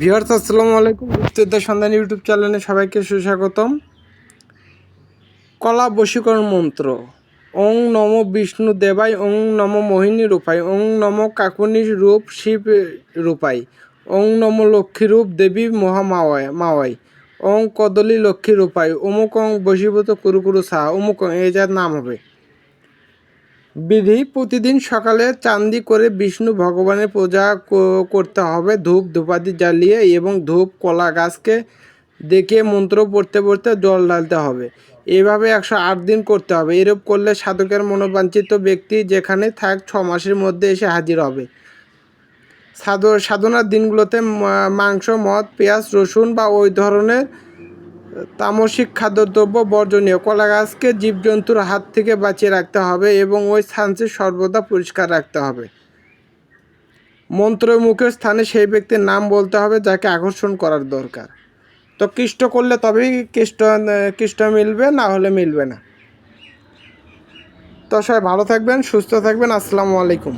Viewers, আসসালামু আলাইকুম। গুপ্তবিদ্যা সন্ধান ইউটিউব চ্যানেলে সবাইকে সুস্বাগতম। কলা বশীকরণ মন্ত্র। ওং নম বিষ্ণু দেবাই ওং নম মোহিনী রূপাই ওং নম কাকুনি রূপ শিব রূপাই ওং নম লক্ষ্মী রূপ দেবী মহামাওয়াই মাওয়াই ওং কদলী লক্ষ্মী রূপাই অমুক অং বশীভূত কুরুকুরু কুরু সাহা অমুক এই যার নাম হবে। বিধি প্রতিদিন সকালে চান্দি করে বিষ্ণু ভগবানের পূজা করতে হবে। ধূপ, ধূপাদি জ্বালিয়ে এবং ধূপ, কলা গাছকে দেখে মন্ত্র পড়তে পড়তে জল ঢালতে হবে। এভাবে একশো আট দিন করতে হবে। এরূপ করলে সাধকের মনোবাঞ্ছিত ব্যক্তি যেখানে থাক ছ মাসের মধ্যে এসে হাজির হবে। সাধ সাধনার দিনগুলোতে মাংস, মদ, পেঁয়াজ, রসুন বা ওই ধরনের তামসিক খাদ্যদ্রব্য বর্জনীয়। কলা গাছকে জীবজন্তুর হাত থেকে বাঁচিয়ে রাখতে হবে এবং ওই স্থানটি সর্বদা পরিষ্কার রাখতে হবে। মন্ত্রমুখের স্থানে সেই ব্যক্তির নাম বলতে হবে যাকে আকর্ষণ করার দরকার। তো কৃষ্ট করলে তবেই কৃষ্ট কৃষ্ট মিলবে, না হলে মিলবে না। তো সবাই ভালো থাকবেন, সুস্থ থাকবেন, আসসালামু আলাইকুম।